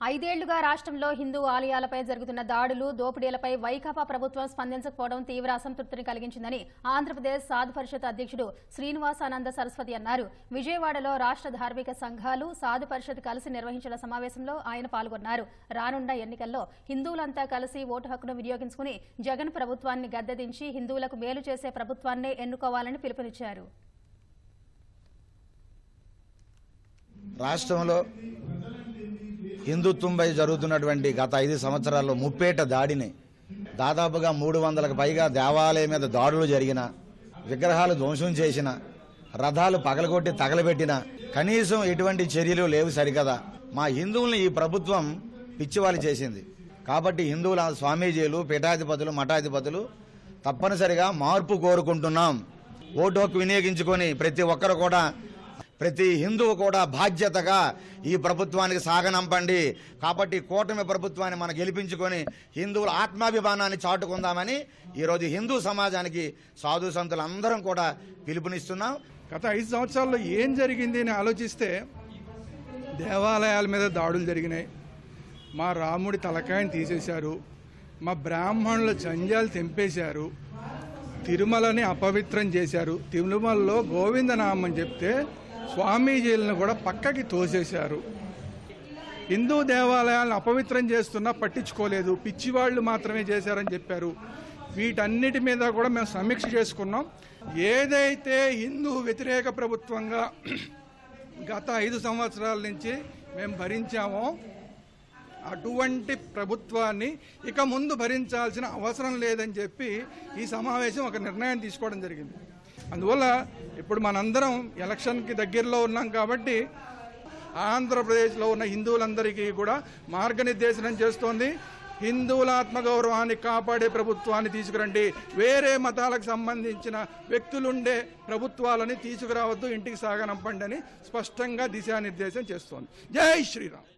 ఐదేళ్ళుగా రాష్ట్రంలో హిందూ ఆలయాలపై జరుగుతున్న దాడులు దోపిడీలపై వైకాపా ప్రభుత్వం స్పందించకపోవడం తీవ్ర అసంతృప్తిని కలిగించిందని ఆంధ్రప్రదేశ్ సాధు పరిషత్ అధ్యక్షుడు శ్రీనివాసానంద సరస్వతి అన్నారు. విజయవాడలో రాష్ట్ర ధార్మిక సంఘాలు సాధు పరిషత్ కలిసి నిర్వహించిన సమావేశంలో ఆయన పాల్గొన్నారు. రానున్న ఎన్నికల్లో హిందువులంతా కలిసి ఓటు హక్కును వినియోగించుకుని జగన్ ప్రభుత్వాన్ని గద్దెదించి హిందువులకు మేలు చేసే ప్రభుత్వాన్నే ఎన్నుకోవాలని పిలుపునిచ్చారు. రాష్ట్రంలో హిందుత్వంపై జరుగుతున్నటువంటి గత ఐదు సంవత్సరాల్లో ముప్పేట దాడిని దాదాపుగా మూడు వందలకు పైగా దేవాలయం మీద దాడులు జరిగిన విగ్రహాలు ధ్వంసం చేసిన రథాలు పగలగొట్టి తగలబెట్టిన కనీసం ఎటువంటి చర్యలు లేవు సరికదా. మా హిందువుల్ని ఈ ప్రభుత్వం పిచ్చివాళ్ళు చేసింది. కాబట్టి హిందువుల స్వామీజీలు పీఠాధిపతులు మఠాధిపతులు తప్పనిసరిగా మార్పు కోరుకుంటున్నాం. ఓటు హక్కు వినియోగించుకొని ప్రతి ఒక్కరు కూడా ప్రతి హిందువు కూడా బాధ్యతగా ఈ ప్రభుత్వానికి సాగనంపండి. కాబట్టి కూటమి ప్రభుత్వాన్ని మనం గెలిపించుకొని హిందువుల ఆత్మాభిమానాన్ని చాటుకుందామని ఈరోజు హిందూ సమాజానికి సాధు సంతులందరం కూడా పిలుపునిస్తున్నాం. గత ఐదు సంవత్సరాల్లో ఏం జరిగింది అని ఆలోచిస్తే దేవాలయాల మీద దాడులు జరిగినాయి. మా రాముడి తలకాయని తీసేశారు. మా బ్రాహ్మణుల జంజాలు తెంపేశారు. తిరుమలని అపవిత్రం చేశారు. తిరుమలలో గోవిందనామం చెప్తే స్వామీజీలను కూడా పక్కకి తోసేశారు. హిందూ దేవాలయాలను అపవిత్రం చేస్తున్నా పట్టించుకోలేదు. పిచ్చివాళ్ళు మాత్రమే చేశారని చెప్పారు. వీటన్నిటి మీద కూడా మేము సమీక్ష చేసుకున్నాం. ఏదైతే హిందూ వ్యతిరేక ప్రభుత్వంగా గత ఐదు సంవత్సరాల నుంచి మేము భరించామో అటువంటి ప్రభుత్వాన్ని ఇక ముందు భరించాల్సిన అవసరం లేదని చెప్పి ఈ సమావేశం ఒక నిర్ణయం తీసుకోవడం జరిగింది. అందువల్ల ఇప్పుడు మనందరం ఎలక్షన్కి దగ్గరలో ఉన్నాం కాబట్టి ఆంధ్రప్రదేశ్లో ఉన్న హిందువులందరికీ కూడా మార్గనిర్దేశనం చేస్తోంది. హిందువుల ఆత్మగౌరవాన్ని కాపాడే ప్రభుత్వాన్ని తీసుకురండి. వేరే మతాలకు సంబంధించిన వ్యక్తులుండే ప్రభుత్వాలని తీసుకురావద్దు ఇంటికి సాగనంపండి అని స్పష్టంగా దిశానిర్దేశం చేస్తోంది. జై శ్రీరామ్!